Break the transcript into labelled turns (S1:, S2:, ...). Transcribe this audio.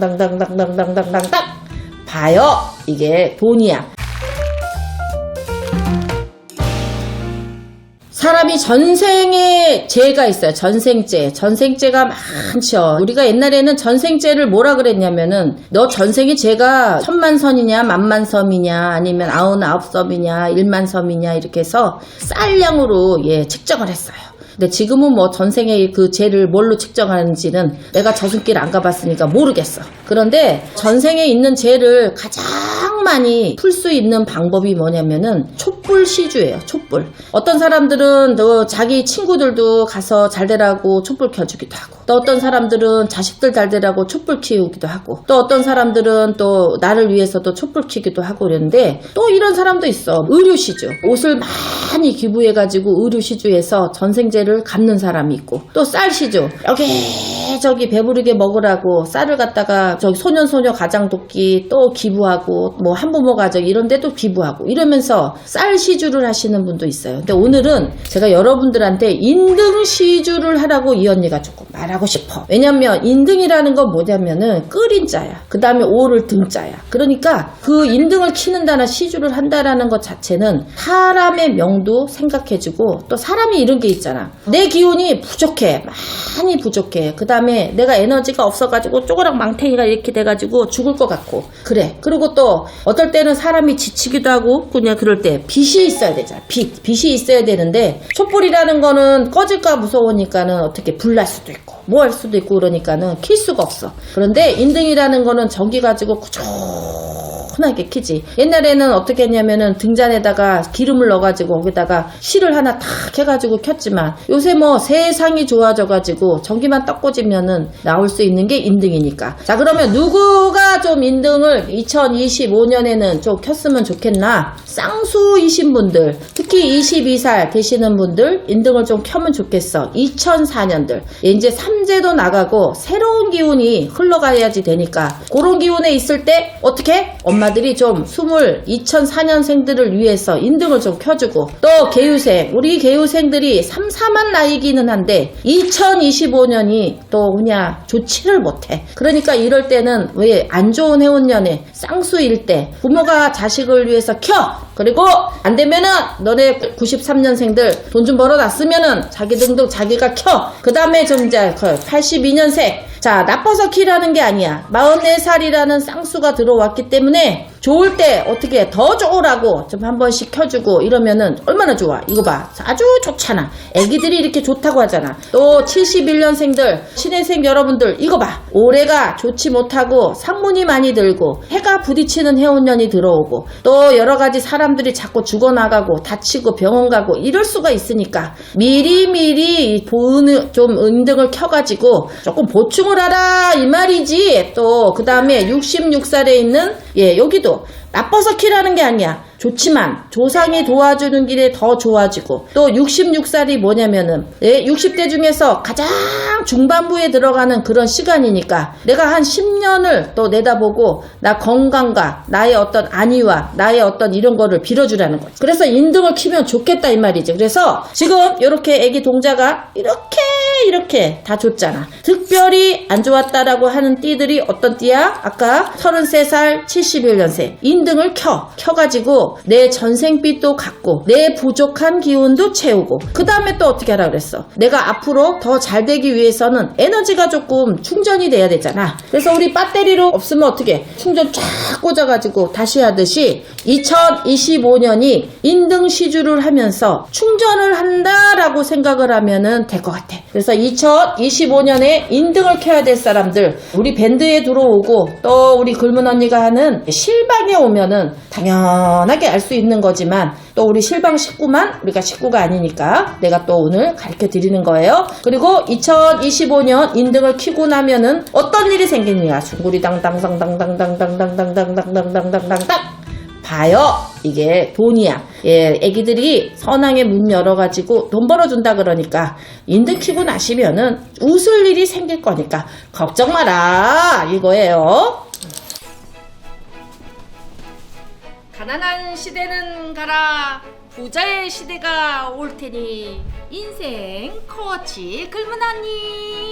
S1: 당당당당당당당당 봐요 이게 돈이야 사람이 전생에 죄가 있어요. 전생죄. 전생죄가 많죠. 우리가 옛날에는 전생죄를 뭐라 그랬냐면은 너 전생에 죄가 천만선이냐 만만섬이냐 아니면 아흔아홉 섬이냐 일만섬이냐 이렇게 해서 쌀량으로 예 측정을 했어요. 근데 지금은 뭐 전생에 그 죄를 뭘로 측정하는지는 내가 저승길 안 가봤으니까 모르겠어. 그런데 전생에 있는 죄를 가장 많이 풀 수 있는 방법이 뭐냐면은 촛불 시주예요. 촛불. 어떤 사람들은 또 자기 친구들도 가서 잘 되라고 촛불 켜주기도 하고 또 어떤 사람들은 자식들 잘 되라고 촛불 키우기도 하고 또 어떤 사람들은 또 나를 위해서도 촛불 키기도 하고 그러는데 또 이런 사람도 있어. 의료 시주. 옷을 많이 기부해가지고 의료 시주에서 전생제를 갚는 사람이 있고 또 쌀 시주. 여기 저기 배부르게 먹으라고 쌀을 갖다가 저기 소년 소녀 가장 돕기 또 기부하고 뭐 한부모 가정 이런 데도 기부하고 이러면서 쌀 시주를 하시는 분도 있어요. 근데 오늘은 제가 여러분들한테 인등 시주를 하라고 이 언니가 조금 말하고 싶어. 왜냐면 인등이라는 건 뭐냐면은 끓인 자야. 그 다음에 오를 등 자야. 그러니까 그 인등을 키는다나 시주를 한다라는 것 자체는 사람의 명도 생각해주고 또 사람이 이런 게 있잖아. 내 기운이 부족해. 많이 부족해. 그 다음에 내가 에너지가 없어가지고 쪼그락 망탱이가 이렇게 돼가지고 죽을 것 같고. 그래. 그리고 또 어떨 때는 사람이 지치기도 하고 그냥 그럴 때 빛이 있어야 되잖아. 빛. 빛이 있어야 되는데 촛불이라는 거는 꺼질까 무서우니까는 어떻게 불날 수도 있고 뭐 할 수도 있고 그러니까는 킬 수가 없어. 그런데 인등이라는 거는 전기 가지고 꾸준 하게 키지. 옛날에는 어떻게 했냐면은 등잔에다가 기름을 넣어가지고 거기다가 실을 하나 탁 해가지고 켰지만 요새 뭐 세상이 좋아져가지고 전기만 떡 꽂으면은 나올 수 있는 게 인등이니까. 자 그러면 누구가 좀 인등을 2025년에는 좀 켰으면 좋겠나? 쌍수이신 분들, 특히 22살 되시는 분들 인등을 좀 켜면 좋겠어. 2004년들 이제 삼재도 나가고 새로운 기운이 흘러가야지 되니까 그런 기운에 있을 때 어떻게 엄마 들이 좀 20, 2004년생들을 위해서 인등을 좀 켜주고 또 개유생 우리 개유생들이 3, 4만 나이기는 한데 2025년이 또 그냥 좋지를 못해 그러니까 이럴 때는 왜 안 좋은 해운년에 쌍수일 때 부모가 자식을 위해서 켜 그리고 안 되면은 너네 93년생들 돈 좀 벌어놨으면은 자기 등등 자기가 켜. 그 다음에 좀 이제 82년생. 자, 나빠서 키라는 게 아니야. 44살이라는 쌍수가 들어왔기 때문에 좋을 때 어떻게 더 좋으라고 좀 한 번씩 켜주고 이러면은 얼마나 좋아. 이거 봐. 아주 좋잖아. 애기들이 이렇게 좋다고 하잖아. 또 71년생들, 신혜생 여러분들 이거 봐. 올해가 좋지 못하고 상문이 많이 들고 해가 부딪히는 해운년이 들어오고 또 여러 가지 사람들이 자꾸 죽어나가고 다치고 병원 가고 이럴 수가 있으니까 미리미리 보는 좀 은등을 켜가지고 조금 보충을 하라 이 말이지 또 그 다음에 66살에 있는 예 여기도 나빠서 키라는 게 아니야. 좋지만 조상이 도와주는 길에 더 좋아지고 또 66살이 뭐냐면은 예, 60대 중에서 가장 중반부에 들어가는 그런 시간이니까 내가 한 10년을 또 내다보고 나 건강과 나의 어떤 안위와 나의 어떤 이런 거를 빌어주라는 거지. 그래서 인등을 키면 좋겠다 이 말이지. 그래서 지금 이렇게 애기 동자가 이렇게 이렇게 다 줬잖아. 특별히 안 좋았다라고 하는 띠들이 어떤 띠야? 아까 33살 71년생 인등을 켜. 켜가지고 내 전생빛도 갖고 내 부족한 기운도 채우고. 그 다음에 또 어떻게 하라 그랬어? 내가 앞으로 더 잘 되기 위해서는 에너지가 조금 충전이 돼야 되잖아. 그래서 우리 배터리로 없으면 어떻게? 충전 쫙 꽂아가지고 다시 하듯이 2025년이 인등 시주를 하면서 충전을 한다라고 생각을 하면은 될 것 같아 그래서 2025년에 인등을 켜야 될 사람들 우리 밴드에 들어오고 또 우리 글문 언니가 하는 실방에 오면은 당연하게 알 수 있는 거지만 또 우리 실방 식구만 우리가 식구가 아니니까 내가 또 오늘 가르쳐 드리는 거예요. 그리고 2025년 인등을 키고 나면은 어떤 일이 생기느냐 숭구리 당당당당당당당당당당당당당당당 봐요. 이게 돈이야. 예, 애기들이 선왕의 문 열어가지고 돈 벌어준다 그러니까 인등 키고 나시면은 웃을 일이 생길 거니까 걱정 마라 이거예요. 가난한 시대는 가라 부자의 시대가 올 테니 인생 코치 글문하니